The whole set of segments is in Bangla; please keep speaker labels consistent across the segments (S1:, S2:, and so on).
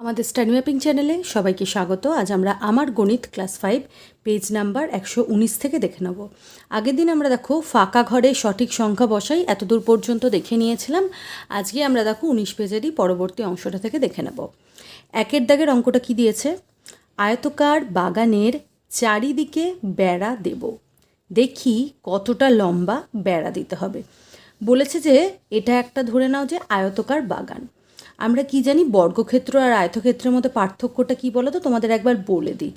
S1: আমাদের স্টাডি ম্যাপিং চ্যানেলে সবাইকে স্বাগত। আজ আমরা আমার গণিত ক্লাস ফাইভ, পেজ নাম্বার একশো উনিশ থেকে দেখে নেব। আগের দিন আমরা দেখো ফাঁকা ঘরে সঠিক সংখ্যা বসাই, এতদূর পর্যন্ত দেখে নিয়েছিলাম। আজকে আমরা দেখো উনিশ পেজেরই পরবর্তী অংশটা থেকে দেখে নেব। একের দাগের অঙ্কটা কি দিয়েছে? আয়তকার বাগানের চারিদিকে বেড়া দেব। দেখি কতটা লম্বা বেড়া দিতে হবে। বলেছে যে এটা একটা ধরে নাও যে আয়তকার বাগান। আমরা কি জানি, বর্গক্ষেত্র আর আয়তক্ষেত্রের মধ্যে পার্থক্যটা কি বলো তো তোমাদের একবার বলে দিই।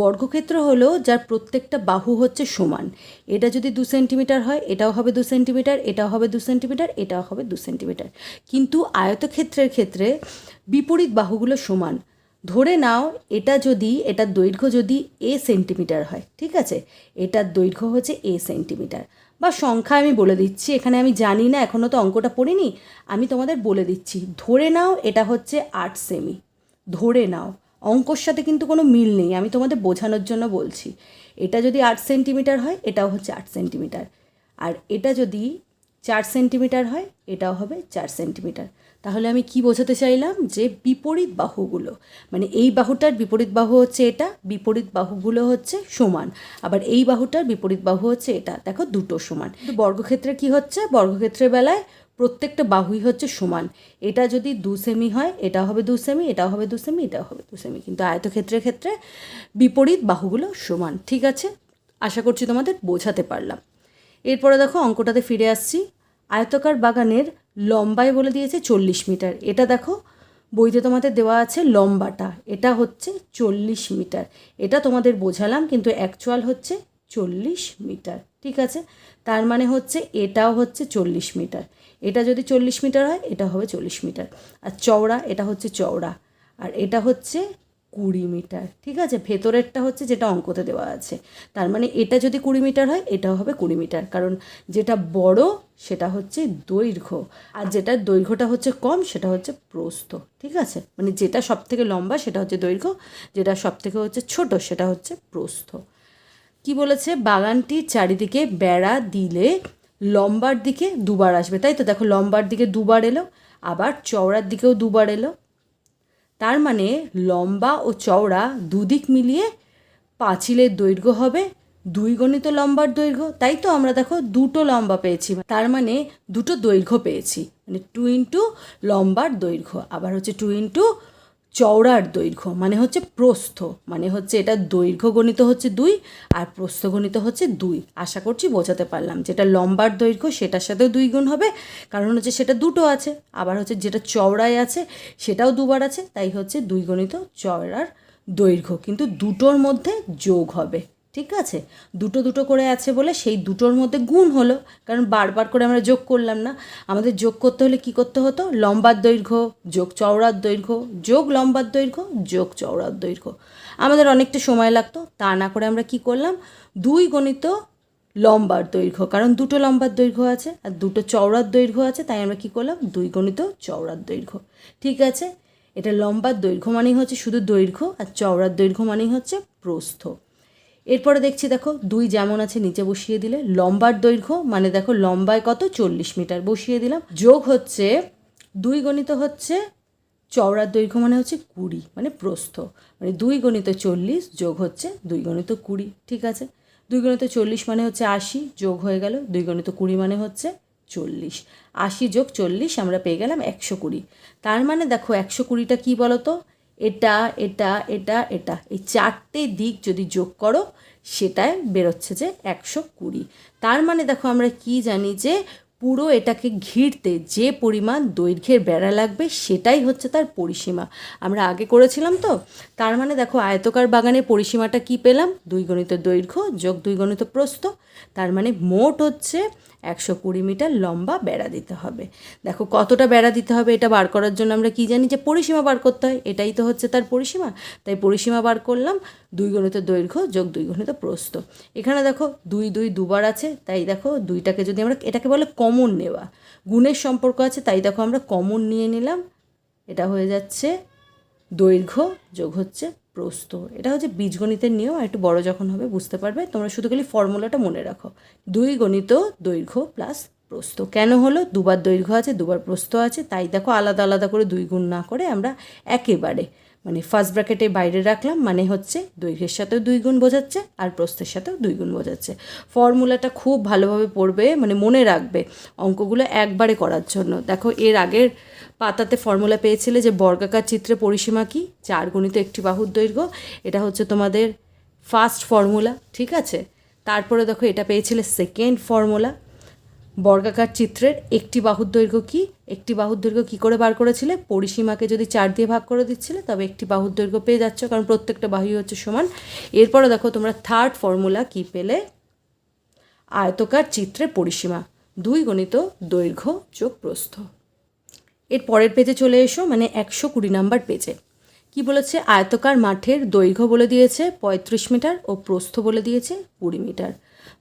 S1: বর্গক্ষেত্র হলো যার প্রত্যেকটা বাহু হচ্ছে সমান। এটা যদি দু সেন্টিমিটার হয়, এটাও হবে দু সেন্টিমিটার, এটাও হবে দু সেন্টিমিটার, এটাও হবে দু সেন্টিমিটার। কিন্তু আয়তক্ষেত্রের ক্ষেত্রে বিপরীত বাহুগুলো সমান। ধরে নাও, এটা যদি এটার দৈর্ঘ্য যদি এ সেন্টিমিটার হয়, ঠিক আছে? এটার দৈর্ঘ্য হচ্ছে এ সেন্টিমিটার। বা সংখ্যা আমি বলে দিচ্ছি, এখানে আমি জানি না এখনও তো অঙ্কটা পড়িনি, আমি তোমাদের বলে দিচ্ছি। ধরে নাও এটা হচ্ছে আট সেমি ধরে নাও, অঙ্কর সাথে কিন্তু কোনো মিল নেই, আমি তোমাদের বোঝানোর জন্য বলছি। এটা যদি আট সেন্টিমিটার হয়, এটাও হচ্ছে আট সেন্টিমিটার আর এটা যদি চার সেন্টিমিটার হয়, এটাও হবে চার সেন্টিমিটার তাহলে আমি কি বোঝাতে চাইলাম? যে বিপরীত বাহুগুলো মানে এই বাহুটার বিপরীত বাহু হচ্ছে এটা, বিপরীত বাহুগুলো হচ্ছে সমান। আবার এই বাহুটার বিপরীত বাহু হচ্ছে এটা। দেখো, দুটো সমান। বর্গক্ষেত্রে কি হচ্ছে? বর্গক্ষেত্রের বেলায় প্রত্যেকটা বাহুই হচ্ছে সমান। এটা যদি দু সেমি হয় এটা হবে দু সেমি এটাও হবে দু সেমি এটা হবে দু সেমি কিন্তু আয়তক্ষেত্রের ক্ষেত্রে বিপরীত বাহুগুলো সমান। ঠিক আছে? আশা করছি তোমাদের বোঝাতে পারলাম। এরপরে দেখো, অঙ্কটাতে ফিরে আসছি। আয়তকার বাগানের লম্বায় বলে দিয়েছে চল্লিশ মিটার। এটা দেখো, বইতে তোমাদের দেওয়া আছে লম্বাটা। এটা হচ্ছে চল্লিশ মিটার। এটা তোমাদের বোঝালাম, কিন্তু অ্যাকচুয়াল হচ্ছে চল্লিশ মিটার। ঠিক আছে? তার মানে হচ্ছে এটাও হচ্ছে চল্লিশ মিটার। এটা যদি চল্লিশ মিটার হয়, এটা হবে চল্লিশ মিটার। আর চওড়া, এটা হচ্ছে চওড়া। আর এটা হচ্ছে কুড়ি মিটার, ঠিক আছে? ভেতরেরটা হচ্ছে যেটা অঙ্কতে দেওয়া আছে। তার মানে এটা যদি কুড়ি মিটার হয়, এটাও হবে কুড়ি মিটার। কারণ যেটা বড়, সেটা হচ্ছে দৈর্ঘ্য। আর যেটা দৈর্ঘ্যটা হচ্ছে কম, সেটা হচ্ছে প্রস্থ, ঠিক আছে? মানে যেটা সব থেকে লম্বা, সেটা হচ্ছে দৈর্ঘ্য। যেটা সব থেকে হচ্ছে ছোট, সেটা হচ্ছে প্রস্থ। কি বলেছে? বাগানটি চারিদিকে বেড়া দিলে লম্বার দিকে দুবার আসবে। তাই তো? দেখো, লম্বার দিকে দুবার এলো, আবার চওড়ার দিকেও দুবার এলো। তার মানে লম্বা ও চওড়া দুদিক মিলিয়ে পাঁচিলের দৈর্ঘ্য হবে দুই গণিত লম্বার দৈর্ঘ্য। তাই তো আমরা দেখো দুটো লম্বা পেয়েছি। তার মানে দুটো দৈর্ঘ্য পেয়েছি। মানে টু ইন্টু লম্বার দৈর্ঘ্য। আবার হচ্ছে টু ইন্টু চওড়ার দৈর্ঘ্য মানে হচ্ছে প্রস্থ মানে হচ্ছে এটা দৈর্ঘ্য গণিত হচ্ছে দুই আর প্রস্থ গণিত হচ্ছে দুই। আশা করছি বোঝাতে পারলাম, যেটা লম্বার দৈর্ঘ্য সেটার সাথেও দুই গুণ হবে, কারণ হচ্ছে সেটা দুটো আছে, আবার হচ্ছে যেটা চওড়ায় আছে সেটাও দুবার আছে, তাই হচ্ছে দুই গণিত চওড়ার দৈর্ঘ্য, কিন্তু দুটোর মধ্যে যোগ হবে। ঠিক আছে? দুটো দুটো করে আছে বলে সেই দুটোর মধ্যে গুণ হলো। কারণ বারবার করে আমরা যোগ করলাম না। আমাদের যোগ করতে হলে কি করতে হতো? লম্বার দৈর্ঘ্য, যোগ চওড়ার দৈর্ঘ্য, যোগ লম্বার দৈর্ঘ্য, যোগ চওড়ার দৈর্ঘ্য। আমাদের অনেকটা সময় লাগতো, তা না করে আমরা কি করলাম? দুই গণিত লম্বার দৈর্ঘ্য, কারণ দুটো লম্বার দৈর্ঘ্য আছে আর দুটো চওড়ার দৈর্ঘ্য আছে, তাই আমরা কি করলাম? দুই গণিত চওড়ার দৈর্ঘ্য। ঠিক আছে? এটা লম্বার দৈর্ঘ্য মানেই হচ্ছে শুধু দৈর্ঘ্য আর চওড়ার দৈর্ঘ্য মানেই হচ্ছে প্রস্থ। এরপরে দেখছি দেখো, দুই যেমন আছে, নিচে বসিয়ে দিলে। লম্বার দৈর্ঘ্য মানে দেখো লম্বায় কত? চল্লিশ মিটার বসিয়ে দিলাম। যোগ হচ্ছে, দুই গণিত হচ্ছে চওড়ার দৈর্ঘ্য মানে হচ্ছে কুড়ি মানে প্রস্থ। মানে দুই গণিত চল্লিশ, যোগ হচ্ছে দুই গণিত কুড়ি, ঠিক আছে? দুই গণিত চল্লিশ মানে হচ্ছে আশি, যোগ হয়ে গেল, দুই গণিত কুড়ি মানে হচ্ছে চল্লিশ। আশি যোগ চল্লিশ, আমরা পেয়ে গেলাম একশো কুড়ি। তার মানে দেখো, একশো কুড়িটা কী বলো তো এটা এটা এটা এটা। এই চারটে দিক যদি যোগ করো, সেটায় বেরোচ্ছে যে একশো কুড়ি। তার মানে দেখো আমরা কি জানি যে পুরো এটাকে ঘিরতে যে পরিমাণ দৈর্ঘ্যের বেড়া লাগবে সেটাই হচ্ছে তার পরিসীমা। আমরা আগে করেছিলাম তো, তার মানে দেখো আয়তকার বাগানের পরিসীমাটা কি পেলাম? দুই গণিত দৈর্ঘ্য যোগ দুই গণিত প্রস্থ, তার মানে মোট হচ্ছে একশো কুড়ি মিটার লম্বা বেড়া দিতে হবে। দেখো কতটা বেড়া দিতে হবে এটা বার করার জন্য আমরা কি জানি যে পরিসীমা বার করতে হয়, এটাই তো হচ্ছে তার পরিসীমা। তাই পরিসীমা বার করলাম দুই গণিত দৈর্ঘ্য যোগ দুই গণিত প্রস্থ। এখানে দেখো দুই দুই দুবার আছে, তাই দেখো দুইটাকে যদি আমরা এটাকে বলে কমন নেওয়া। গুণের সম্পর্ক আছে, তাই দেখো আমরা কমন নিয়ে নিলাম। এটা হয়ে যাচ্ছে দৈর্ঘ্য যোগ হচ্ছে প্রস্থ। এটা হচ্ছে বীজগণিতের নিয়ম, আর একটু বড় যখন হবে বুঝতে পারবে। তোমরা শুধু খালি ফর্মুলাটা মনে রাখো। দুই গণিত দৈর্ঘ্য প্লাস প্রস্থ। কেন হলো? দুবার দৈর্ঘ্য আছে, দুবার প্রস্থ আছে, তাই দেখো আলাদা আলাদা করে দুই গুণ না করে আমরা একেবারে মানে ফার্স্ট ব্র্যাকেটে বাইরে রাখলাম মানে হচ্ছে দৈর্ঘ্যের সাথেও দুই গুণ বোঝাচ্ছে আর প্রস্থের সাথেও দুই গুণ বোঝাচ্ছে। ফর্মুলাটা খুব ভালোভাবে পড়বে মানে মনে রাখবে অঙ্কগুলো একবারে করার জন্য। দেখো, এর আগের পাতাতে ফর্মুলা পেয়েছিলে যে বর্গাকার চিত্রে পরিসীমা কি? চার গুণিত একটি বাহুর দৈর্ঘ্য, এটা হচ্ছে তোমাদের ফার্স্ট ফর্মুলা ঠিক আছে? তারপরে দেখো, এটা পেয়েছিলে সেকেন্ড ফর্মুলা বর্গাকার চিত্রের একটি বাহুর দৈর্ঘ্য কি? একটি বাহুর দৈর্ঘ্য কী করে বার করেছিলে? পরিসীমাকে যদি চার দিয়ে ভাগ করে দিচ্ছিলে, তবে একটি বাহুর দৈর্ঘ্য পেয়ে যাচ্ছ, কারণ প্রত্যেকটা বাহুই হচ্ছে সমান। এরপরে দেখো তোমরা থার্ড ফর্মুলা কি পেলে? আয়তকার চিত্রের পরিসীমা, দুই গণিত দৈর্ঘ্য যোগ প্রস্থ। এর পরের পেজে চলে এসো মানে একশো কুড়ি নাম্বার পেজে কি বলেছে? আয়তকার মাঠের দৈর্ঘ্য বলে দিয়েছে, পঁয়ত্রিশ মিটার ও প্রস্থ বলে দিয়েছে কুড়ি মিটার।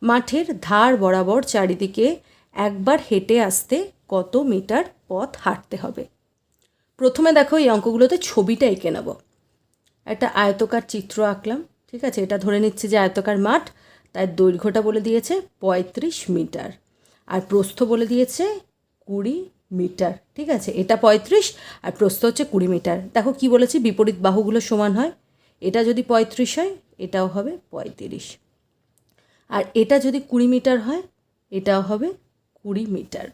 S1: মাঠের ধার বরাবর চারিদিকে একবার হেঁটে আসতে কত মিটার পথ হাঁটতে হবে। প্রথমে দেখো এই অঙ্কগুলোতে ছবিটা এঁকে নেব। একটা আয়তকার চিত্র আঁকলাম, ঠিক আছে? এটা ধরে নিচ্ছি যে আয়তকার মাঠ, তার দৈর্ঘ্যটা বলে দিয়েছে পঁয়ত্রিশ মিটার। আর প্রস্থ বলে দিয়েছে কুড়ি মিটার, ঠিক আছে? এটা পঁয়ত্রিশ, আর প্রস্থ হচ্ছে কুড়ি মিটার। দেখো কি বলেছি? বিপরীত বাহুগুলো সমান হয়। এটা যদি পঁয়ত্রিশ হয়, এটাও হবে পঁয়ত্রিশ। আর এটা যদি কুড়ি মিটার হয়, এটাও হবে কুড়ি মিটার।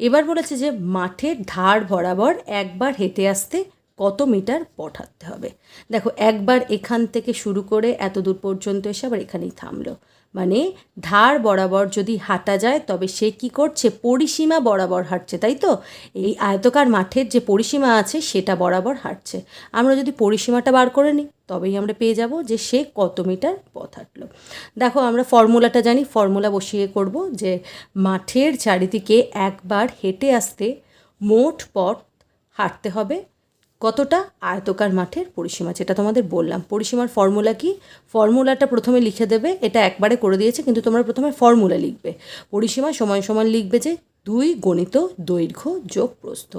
S1: এবার বলেছে যে মাঠে ধার বরাবর একবার হেঁটে আসতে কত মিটার পঠাতে হবে। দেখো, একবার এখান থেকে শুরু করে এত দূর পর্যন্ত এসে আবার এখানেই থামলো। মানে ধার বরাবর যদি হাঁটা যায়, তবে সে কি করছে? পরিসীমা বরাবর হাঁটছে, তাই তো? এই আয়তকার মাঠের যে পরিসীমা আছে, সেটা বরাবর হাঁটছে। আমরা যদি পরিসীমাটা বার করে নিই, তবেই আমরা পেয়ে যাব যে সে কত মিটার পথ হাঁটলো। দেখো, আমরা ফর্মুলাটা জানি, ফর্মুলা বসিয়ে করব যে মাঠের চারিদিকে একবার হেঁটে আসতে মোট পথ হাঁটতে হবে। কতটা আয়তকার মাঠের পরিসীমা, যেটা তোমাদের বললাম। পরিসীমার ফর্মুলা কি? ফর্মুলাটা প্রথমে লিখে দেবে, এটা একবারে করে দিয়েছে, কিন্তু তোমরা প্রথমে ফর্মুলা লিখবে। পরিসীমা সমান সমান লিখবে যে দুই গণিত দৈর্ঘ্য যোগ প্রস্থ।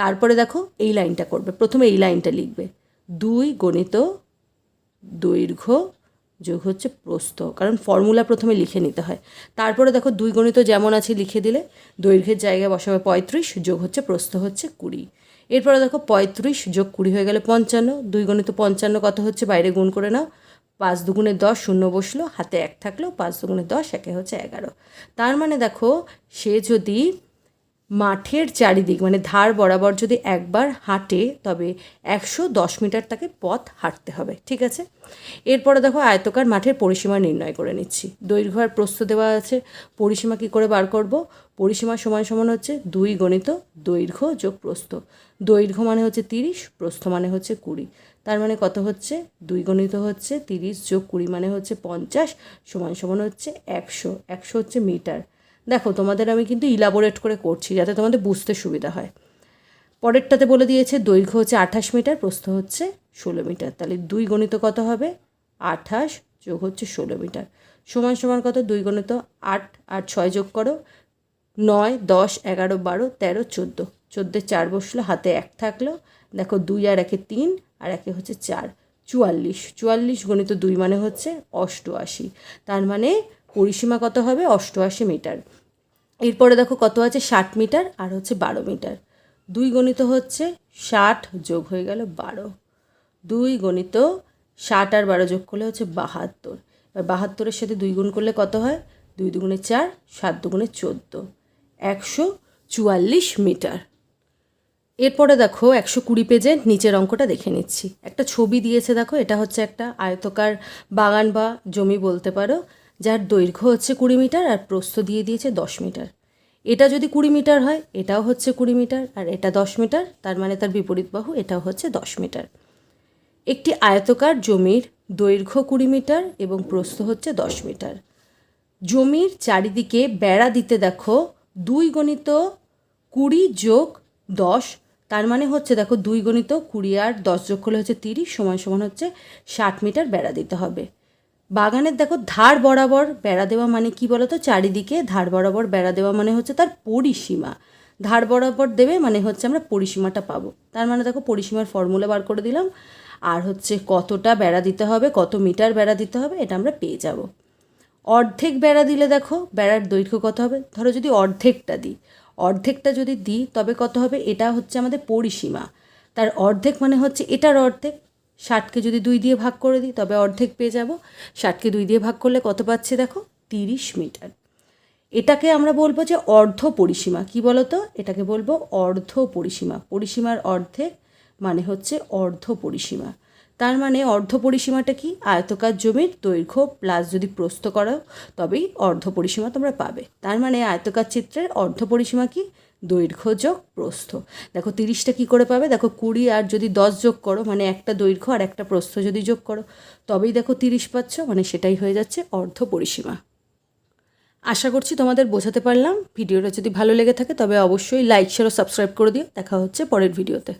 S1: তারপরে দেখো এই লাইনটা করবে, প্রথমে এই লাইনটা লিখবে। দুই গণিত দৈর্ঘ্য যোগ হচ্ছে প্রস্থ, কারণ ফর্মুলা প্রথমে লিখে নিতে হয়। তারপরে দেখো দুই গণিত যেমন আছে লিখে দিলে, দৈর্ঘ্যের জায়গায় বসাবে পঁয়ত্রিশ, যোগ হচ্ছে প্রস্থ হচ্ছে কুড়ি। এরপরে দেখো পঁয়ত্রিশ যোগ কুড়ি হয়ে গেলে পঞ্চান্ন। দুই গণিত পঞ্চান্ন কত হচ্ছে? বাইরে গুণ করে নাও। পাঁচ দুগুণে দশ শূন্য বসল, হাতে এক থাকল পাঁচ দুগুণে দশ, একে হচ্ছে এগারো। তার মানে দেখো সে যদি মাঠের চারিদিক মানে ধার বরাবর যদি একবার হাঁটে, তবে একশো দশ মিটার তাকে পথ হাঁটতে হবে, ঠিক আছে? এরপরে দেখো আয়তকার মাঠের পরিসীমা নির্ণয় করে নিচ্ছি। দৈর্ঘ্য আর প্রস্থ দেওয়া আছে। পরিসীমা কী করে বার করব? পরিসীমা সমান সমান হচ্ছে দুই গণিত দৈর্ঘ্য যোগ প্রস্থ। দৈর্ঘ্য মানে হচ্ছে তিরিশ, প্রস্থ মানে হচ্ছে কুড়ি। তার মানে কত হচ্ছে? দুই গণিত হচ্ছে তিরিশ যোগ কুড়ি মানে হচ্ছে পঞ্চাশ, সমান সমান হচ্ছে একশো। একশো হচ্ছে মিটার। দেখো, তোমাদের আমি কিন্তু ইলাবোরেট করে করছি যাতে তোমাদের বুঝতে সুবিধা হয়। পরেরটাতে বলে দিয়েছে, দৈর্ঘ্য হচ্ছে আঠাশ মিটার, প্রস্থ হচ্ছে ষোলো মিটার। তাহলে দুই গণিত কত হবে? আঠাশ যোগ হচ্ছে ষোলো মিটার। সমান সমান কত? দুই গণিত আট, আর ছয় যোগ করো, নয়, দশ, এগারো, বারো, তেরো, চোদ্দ। চোদ্দ চার বসল, হাতে এক থাকল। দেখো, দুই আর একে তিন, আর একে হচ্ছে চার। চুয়াল্লিশ। চুয়াল্লিশ গণিত দুই মানে হচ্ছে অষ্টআশি। তার মানে পরিসীমা কত হবে? অষ্টআশি মিটার। এরপরে দেখো কত আছে? ষাট মিটার আর হচ্ছে বারো মিটার। দুই গণিত হচ্ছে ষাট যোগ হয়ে গেল বারো। দুই গণিত ষাট আর বারো যোগ করলে হচ্ছে বাহাত্তর। এবার বাহাত্তরের সাথে দুই গুণ করলে কত হয়? দুই দুগুণে চার, সাত দুগুণে চোদ্দ। একশো চুয়াল্লিশ মিটার। এরপরে দেখো একশো কুড়ি পেজের নিচের অঙ্কটা দেখে নিচ্ছি। একটা ছবি দিয়েছে দেখো, এটা হচ্ছে একটা আয়তকার বাগান বা জমি বলতে পারো। যার দৈর্ঘ্য হচ্ছে কুড়ি মিটার আর প্রস্থ দিয়ে দিয়েছে দশ মিটার। এটা যদি কুড়ি মিটার হয়, এটাও হচ্ছে কুড়ি মিটার, আর এটা দশ মিটার, তার মানে তার বিপরীত বাহু, এটাও হচ্ছে দশ মিটার। একটি আয়তকার জমির দৈর্ঘ্য কুড়ি মিটার এবং প্রস্থ হচ্ছে দশ মিটার। জমির চারিদিকে বেড়া দিতে দেখো, দুই গণিত কুড়ি যোগ দশ, তার মানে হচ্ছে দেখো দুই গণিত কুড়ি আর দশ যোগ করলে হচ্ছে তিরিশ, সমান সমান হচ্ছে ষাট মিটার বেড়া দিতে হবে। বাগানের দেখো, ধার বরাবর বেড়া দেওয়া মানে কি বলতো? চারিদিকে ধার বরাবর বেড়া দেওয়া মানে হচ্ছে তার পরিসীমা। ধার বরাবর দেবে মানে হচ্ছে আমরা পরিসীমাটা পাবো। তার মানে দেখো, পরিসীমার ফর্মুলা বার করে দিলাম। আর হচ্ছে কতটা বেড়া দিতে হবে, কত মিটার বেড়া দিতে হবে, এটা আমরা পেয়ে যাব। অর্ধেক বেড়া দিলে দেখো, বেড়ার দৈর্ঘ্য কত হবে? ধরো যদি অর্ধেকটা দিই। অর্ধেকটা যদি দিই, তবে কত হবে? এটা হচ্ছে আমাদের পরিসীমা। তার অর্ধেক মানে হচ্ছে এটার অর্ধেক ষাটকে যদি দুই দিয়ে ভাগ করে দিই, তবে অর্ধেক পেয়ে যাব। ষাটকে দুই দিয়ে ভাগ করলে কত পাচ্ছি দেখো? তিরিশ মিটার। এটাকে আমরা বলব যে অর্ধ পরিসীমা। কি বলতো? এটাকে বলব অর্ধ পরিসীমা। পরিসীমার অর্ধেক মানে হচ্ছে অর্ধ পরিসীমা। তার মানে অর্ধ পরিসীমাটা কি? আয়তকার জমির দৈর্ঘ্য প্লাস যদি প্রস্থ করো তবেই অর্ধ পরিসীমা তোমরা পাবে। তার মানে আয়তকার চিত্রের অর্ধ পরিসীমা কি? দৈর্ঘ্য যোগ প্রস্থ। দেখো তিরিশটা কী করে পাবে? দেখো কুড়ি আর যদি দশ যোগ করো মানে একটা দৈর্ঘ্য আর একটা প্রস্থ যদি যোগ করো, তবেই দেখো তিরিশ পাচ্ছ মানে সেটাই হয়ে যাচ্ছে অর্ধ পরিসীমা। আশা করছি তোমাদের বোঝাতে পারলাম। ভিডিওটা যদি ভালো লেগে থাকে, তবে অবশ্যই লাইক শেয়ার ও সাবস্ক্রাইব করে দিও। দেখা হচ্ছে পরের ভিডিওতে